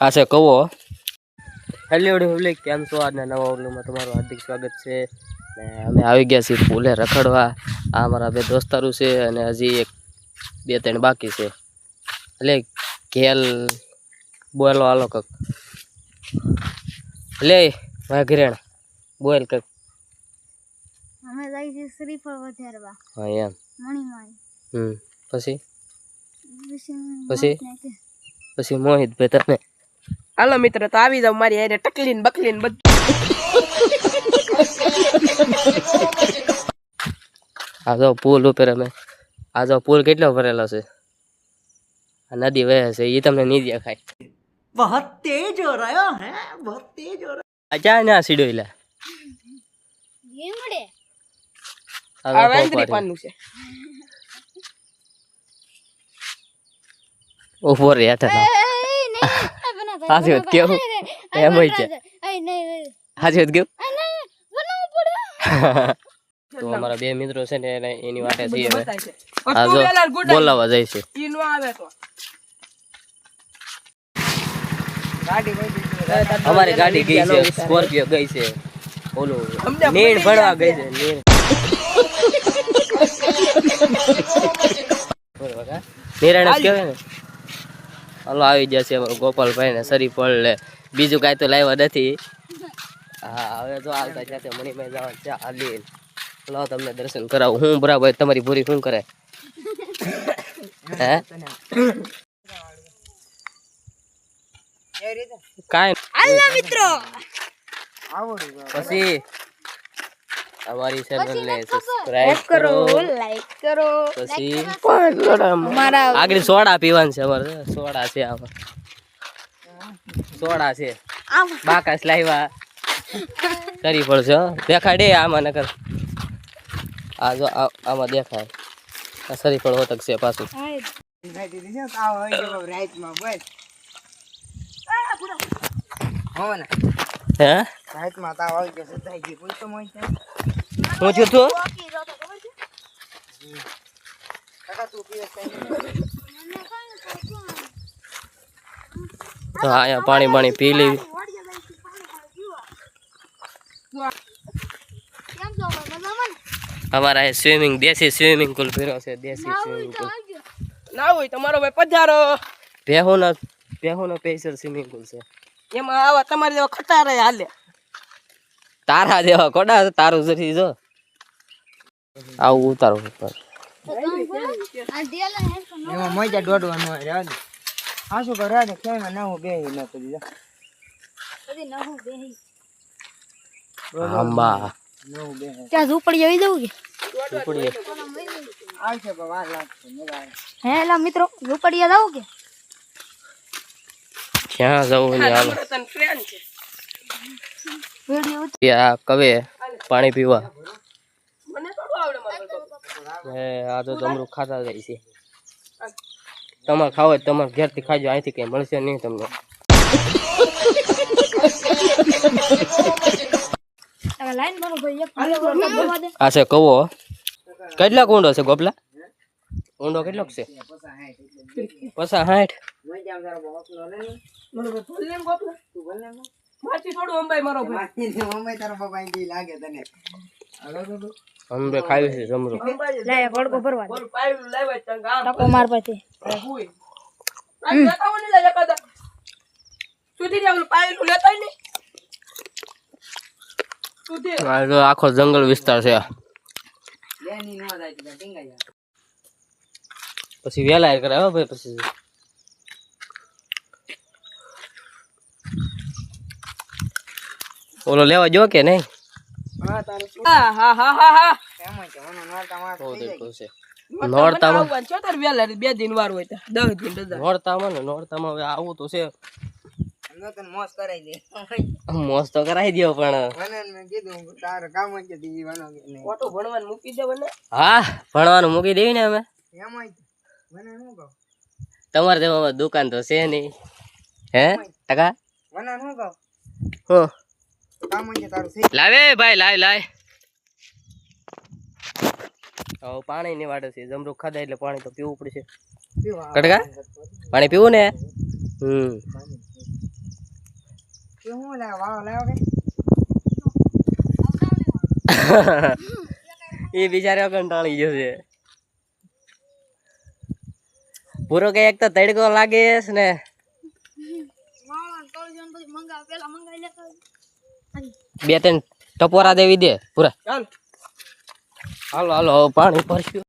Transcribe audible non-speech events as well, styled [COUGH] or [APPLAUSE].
આ છે કવો? હેલ્યોડી પબ્લિક કેમ છો? આજના નવા ઓલુમાં તમારું હાર્દિક સ્વાગત છે. ને અમે આવી ગયા છીએ ફૂલે રખડવા. આ મારા બે દોસ્તારું છે અને હજી એક બે ત્રણ બાકી છે. એટલે ઘેલ બોલો આલો કક લે વાઘરેણ બોલ કક અમે જાય છે શ્રીફળ વધારવા. હા એમ. મણીમાય હમ પછી? પછી? પછી મોહિતભાઈ તમે હાલો મિત્ર તો આવી જાવ મારી હારે ટકલીન બકલીન બધું આ જો પુલ ઉપર અમે. આ જો પુલ કેટલો ભરેલો છે? આ નદી વહે છે એ તમને નહીં દેખાય. બહુત તેજ હો રહ્યો હે બહુત તેજ હો રહ્યો ક્યાં ના સીડોઈલા લીમડે આ વેંદરી પાનનું છે. ઊભો રહ્યા હતા. હાચી વાત કેવું એમ હોય છે. હાજી વાત કેવું. [LAUGHS] તો અમારા બે મિત્રો છે ને એની વાટે જઈએ હવે. બોલાવા જાય છે. ઈ નો આવે તો. અમારી ગાડી ગઈ છે સ્કોર્પિયો ગઈ છે. ઓલું મેળ ભણવા ગઈ છે. બરોબર, નિરાણ [LAUGHS] કેવાય ને? હાલો આવી જશે ગોપાલભાઈ ને સરી પડ લે. બીજું કાંઈ તો લાવ્યા નથી. હા હવે તો આવતા સાથે મણીભાઈ જવાનું છે હાલી લો તમને દર્શન કરાવું. હું બરાબર તમારી પૂરી શું કરે? હે? કાંઈ હાલો મિત્રો. પછી અમારી ચેનલ ને સબસ્ક્રાઇબ કરો લાઈક કરો. પછી મારા આગળ સોડા પીવાનું છે અમારે સોડા છે આમાં. સોડા છે. બાકાસ લાવ્યા કરી પડશે હો. દેખાડે આમાં નકર. આ જો આ- આમાં દેખાય. આ સરીફળ હોતક છે પાછું. હે હું છું તું તો અહીંયા પાણી પાણી પી લેવી કેમ છો ભાઈ મજામાં ને? અમારા સ્વિમિંગ દેશી સ્વિમિંગ પુલ ફેરો છે દેશી સ્વિમિંગ પુલ ના હોય તમારો ભાઈ પધારો. ભેહુનો ભેહુનો પેસર સ્વિમિંગ પુલ છે. એમાં આવા તમારી જેવા ખટારે હાલે. તારા જેવા કોડા તારું જરી જો. આવું ઉતારો ઉપર એમાં મજા દોડવાનું હોય રહેવા દે શું કરે? ને કેમ ના હું બેહી ન કરી દે આંબા ત્યાં ઝૂંપડી આવી જવું કે? ઉપડી આવશે પણ વાર લાગશે મજા આવે. હે એલા મિત્રો ઝૂંપડીએ જવું કે? ક્યાં જવું ને હાલો તને ફ્રેન્ડ છે. ત્યાં કવે પાણી પીવા. મને થોડું આવડે મારો ભાઈ. હે આ તો તમરું ખાતા જાય છે. તમારે ખાવ તમારે ઘેરથી ખાજો અહીંથી કઈ મળશે નહીં તમને. આ છે કવો કેટલાક ઊંડો છે ગોપલા? ઊંડો કેટલોક છે? પસા હાઠ નો ને ને ને માથી થોડું અંબાઈ મારો ભાઈ. અંબાઈ તારો પપ્પા ઈ લાગે તને. અંબે ખાવી છે જમરું. લે વડકો ભરવા દે. બોલ પાયું લાવ્યા તંગ ટકો માર પછી. હોય આ દેખાવો નહીં લે કદા સુધી રે ઓલું પાયું લેતાય નહીં આખો જંગલ વિસ્તાર છે. નો પછી વેલા કરે હો ભાઈ પછી ઓલો લેવા જો કે નહીં હા તારું શું હા હા હા હા હા કેમ છે મને નોરતા માં બહુ દેખતું છે નોરતામાં નોરતામાં લેવા જો તાર વેલા બે દિન વાર હોય દસ દિન નોરતામાં ને નોરતામાં હવે આવું તો છે. મોસ તો કરાવી દો પણ. કે નહીં. હા ભણવાનું મૂકી દેવી ને અમે. તમારે જેવા દુકાન તો છે નહીં. હે ટકા હું. કામ છે તારું થઈ લાવે ભાઈ લાય લાય. હવે પાણી ની વાટે છે જમરૂખ ખાધા એટલે પાણી તો પીવું પડશે. પીવા કટકા? પાણી પીવું ને? હમ. એ [LAUGHS] બિચારો કંટાળી ગયો છે. પૂરો કે એક તો તડકો લાગે છે ને. મંગાવ પેલા મંગાવી લેતા હોય. બે ત્રણ ટપોરા દેવી દે પૂરા. ચાલ. હાલો હાલો હવે પાણી ભરશું.